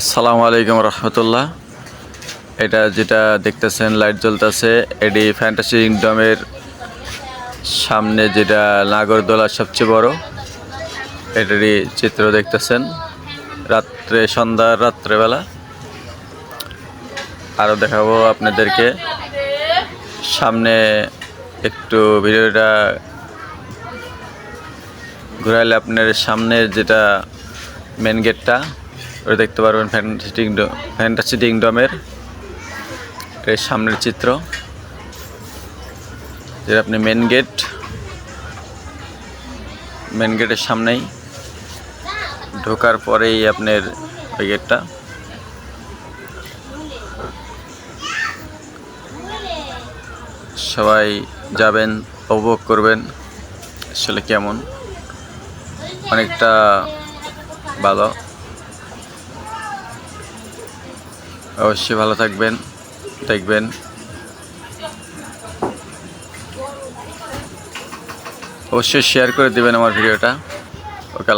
আসসালামু আলাইকুম রহমতুল্লাহ। এটা যেটা দেখতেছেন, লাইট জ্বলতেছে। এটি ফ্যান্টাসি কিংডমের সামনে যেটা নাগরদোলা সবচেয়ে বড়, এটারই চিত্র দেখতেছেন। রাত্রে সন্ধ্যার রাত্রেবেলা। আরও দেখাবো আপনাদেরকে। সামনে একটু ভিডিওটা ঘুরাইলে আপনার সামনের যেটা মেন গেটটা ওটা দেখতে পারবেন ফ্যান্টাসি কিংডমের এর। সামনের চিত্র। যেটা আপনি মেন গেট মেন গেটের সামনেই। ঢোকার পরেই আপনার ওই গেটটা সবাই যাবেন, উপভোগ করবেন। আসলে কেমন? অনেকটা ভালো। অবশ্যই ভালো থাকবেন দেখবেন। অবশ্যই শেয়ার করে দেবেন আমার ভিডিওটা। ওকে